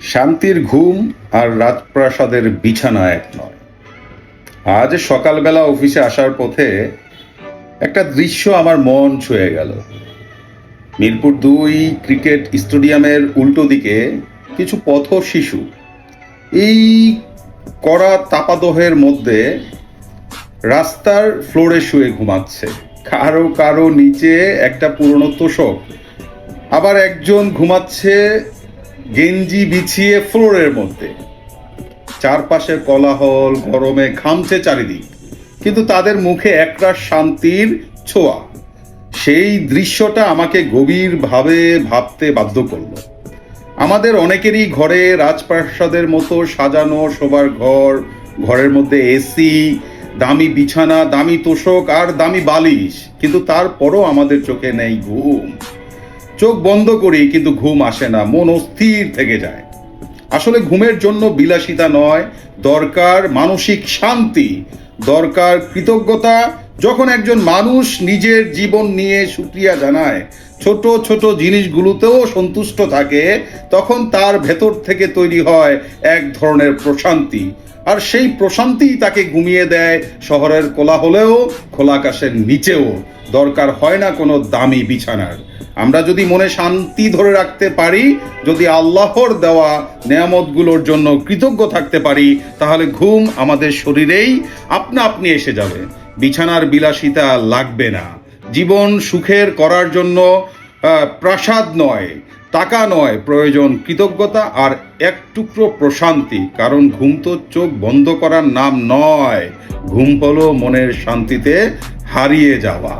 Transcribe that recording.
শান্তির ঘুম আর রাজপ্রাসাদের বিছানা এক নয়। আজ সকালবেলা অফিসে আসার পথে একটা দৃশ্য আমার মন ছুঁয়ে গেল। মিরপুর দুই ক্রিকেট স্টেডিয়ামের উল্টো দিকে কিছু পথ শিশু এই কড়া তাপাদহের মধ্যে রাস্তার ফ্লোরে শুয়ে ঘুমাচ্ছে। কারও কারও নিচে একটা পুরনো তোষক, আবার একজন ঘুমাচ্ছে গেঞ্জি বিছিয়ে ফ্লোরের মধ্যে। চারপাশে কোলাহল গরমে ঘামছে চারিদিক। কিন্তু তাদের মুখে একরাশ শান্তির ছোঁয়া। সেই দৃশ্যটা আমাকে গভীরভাবে ভাবতে বাধ্য করল। আমাদের অনেকেরই ঘরে রাজপ্রাসাদের মতো সাজানো শোবার ঘর, ঘরের মধ্যে এসি, দামি বিছানা, দামি তোষক আর দামি বালিশ। কিন্তু তারপরও আমাদের চোখে নেই ঘুম। চোখ বন্ধ করি, কিন্তু ঘুম আসে না মন অস্থির থেকে যায়। আসলে ঘুমের জন্য বিলাসিতা নয়, দরকার মানসিক শান্তি, দরকার কৃতজ্ঞতা যখন একজন মানুষ নিজের জীবন নিয়ে সুক্রিয়া জানায়, ছোট ছোট জিনিসগুলোতেও সন্তুষ্ট থাকে, তখন তার ভেতর থেকে তৈরি হয় এক ধরনের প্রশান্তি। আর সেই প্রশান্তিই তাকে ঘুমিয়ে দেয় শহরের কোলাহলেও খোলা আকাশের নিচেও। দরকার হয় না কোনো দামি বিছানার। আমরা যদি মনে শান্তি ধরে রাখতে পারি, যদি আল্লাহর দেওয়া নেয়ামতগুলোর জন্য কৃতজ্ঞ থাকতে পারি, তাহলে ঘুম আমাদের শরীরেই আপনা আপনি এসে যাবে। বিছানার বিলাসিতা লাগবে না। জীবন সুখের করার জন্য প্রাসাদ নয়, টাকা নয়, প্রয়োজন কৃতজ্ঞতা আর এক টুকরো প্রশান্তি, কারণ ঘুম তো চোখ বন্ধ করার নাম নয়। ঘুম হলো মনের শান্তিতে হারিয়ে যাওয়া।